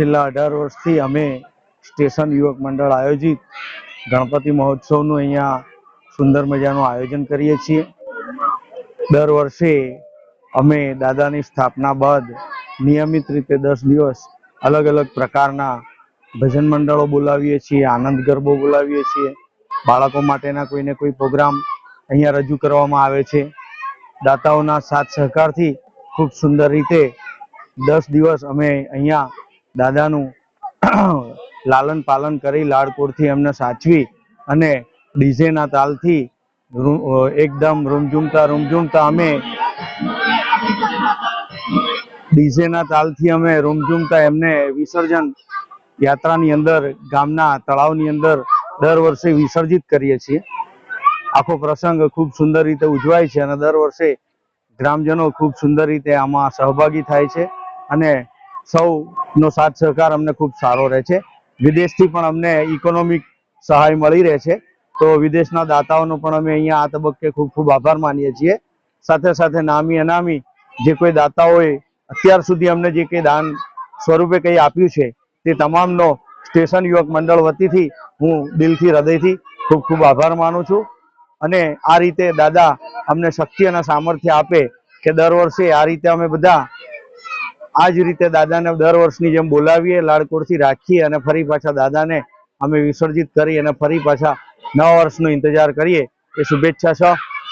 છેલ્લા અઢાર વર્ષથી અમે સ્ટેશન યુવક મંડળ આયોજિત ગણપતિ મહોત્સવનું અહીંયા સુંદર મજાનું આયોજન કરીએ છીએ. દર વર્ષે અમે દાદાની સ્થાપના બાદ નિયમિત રીતે દસ દિવસ અલગ અલગ પ્રકારના ભજન મંડળો બોલાવીએ છીએ, આનંદ ગરબો બોલાવીએ છીએ. બાળકો માટેના કોઈને કોઈ પ્રોગ્રામ અહીંયા રજૂ કરવામાં આવે છે. દાતાઓના સાથ સહકારથી ખૂબ સુંદર રીતે દસ દિવસ અમે અહીંયા દાદાનું લાલન પાલન કરી લાડકોડથી એમને સાચવી અને ડીજેના તાલથી એકદમ રૂમઝૂમતા રૂમઝૂમતા અમે ડીજેના તાલથી અમે રૂમઝૂમતા એમને વિસર્જન યાત્રાની અંદર, ગામના તળાવની અંદર દર વર્ષે વિસર્જિત કરીએ છીએ. આખો પ્રસંગ ખૂબ સુંદર રીતે ઉજવાય છે અને દર વર્ષે ગ્રામજનો ખૂબ સુંદર રીતે આમાં સહભાગી થાય છે અને સૌનો સાથ સહકાર અમને ખૂબ સારો રહે છે. વિદેશથી પણ અમને ઇકોનોમિક સહાય મળી રહે છે. તો વિદેશના દાતાઓનો પણ અમે અહીંયા આ તબક્કે ખૂબ ખૂબ આભાર માનીએ છીએ. સાથે સાથે નામી અનામી જે કોઈ દાતાઓએ અત્યાર સુધી અમને જે કંઈ દાન સ્વરૂપે કંઈ આપ્યું છે તે તમામનો સ્ટેશન યુવક મંડળ વતીથી હું દિલથી હૃદયથી ખૂબ ખૂબ આભાર માનું છું. અને આ રીતે દાદા અમને શક્તિ અને સામર્થ્ય આપે કે દર વર્ષે આ રીતે અમે બધા આ જ રીતે દાદાને દર વર્ષની જેમ બોલાવીએ લાડકોડથી રાખીએ અને ફરી પાછા દાદાને અમે વિસર્જિત કરી અને ફરી પાછા નવા વર્ષનો ઇંતજાર કરીએ. એ શુભેચ્છા છ.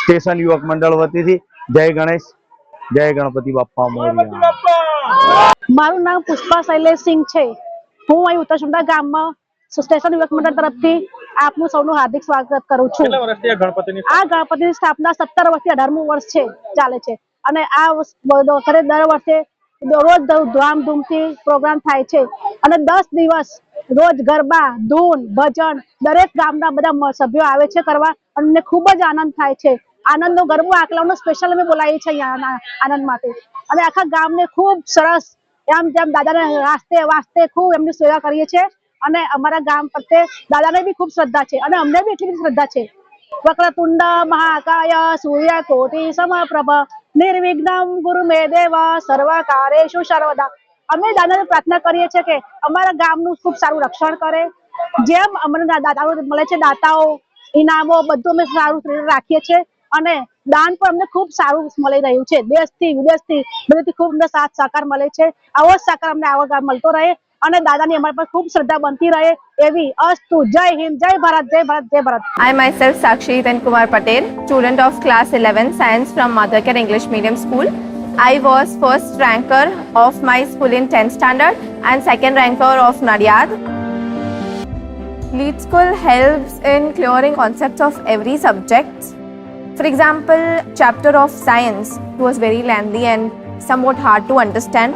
સ્ટેશન યુવક મંડળ વતીથી. જય ગણેશ. જય ગણપતિ બાપ્પા મોરયા. મારું નામ પુષ્પા શૈલેષસિંહ છે. હું અહીં ઉત્તર સુંદા ગામમાં સ્ટેશન યુવક મંડળ તરફથી આપનું સૌનું હાર્દિક સ્વાગત કરું છું. આ ગણપતિની સ્થાપના? સત્તર વર્ષથી અઢારમું વર્ષ છે ચાલે છે. અને આ દર વર્ષે રોજ ધામધૂમથી પ્રોગ્રામ થાય છે. અને દસ દિવસ રોજ ગરબા, ધૂન, ભજન દરેક ગામના બધા સભ્યો આવે છે કરવા અને ખૂબ જ આનંદ થાય છે. આનંદનો ગરબો આકલાવનો સ્પેશિયલ અમે બોલાવીએ છીએ આનંદ માટે. અને આખા ગામને ખૂબ સરસ આમ તેમ દાદાને વાસ્તે વાસ્તે ખૂબ એમની સેવા કરીએ છીએ. અને અમારા ગામ પ્રત્યે દાદાને બી ખૂબ શ્રદ્ધા છે અને અમને બી એટલી બધી શ્રદ્ધા છે. વક્રતુંડ, મહાકાય સૂર્ય કોટી સમપ્રભ નિર્વિઘ્નમ ગુરુ મે સર્વ કાર્યુ સર્વદા. અમે દાદાને પ્રાર્થના કરીએ છીએ કે અમારા ગામનું ખૂબ સારું રક્ષણ કરે. જેમ અમને દાદા મળે છે, દાતાઓ, ઇનામો, બધું અમે સારું રાખીએ છીએ. અને દાન પણ અમને ખૂબ સારું મળી રહ્યું છે. દેશથી, વિદેશથી બધેથી ખૂબ અમને સાથ, સહકાર મળે છે. આવો જ સહકાર અમને આવો મળતો રહે અને દાદાની અમારા પર ખૂબ શ્રદ્ધા બનતી રહે. એવી અસ્તુ જય હિન્દ જય ભારત જય ભારત જય Bharat I myself Sakshi Then Kumar Patel, student of class 11 science from Mothercare English Medium School. I was first ranker of my school in 10th standard and second ranker of Nadiad. Lead School helps in clearing concepts of every subject. For example, chapter of science was very lengthy and somewhat hard to understand.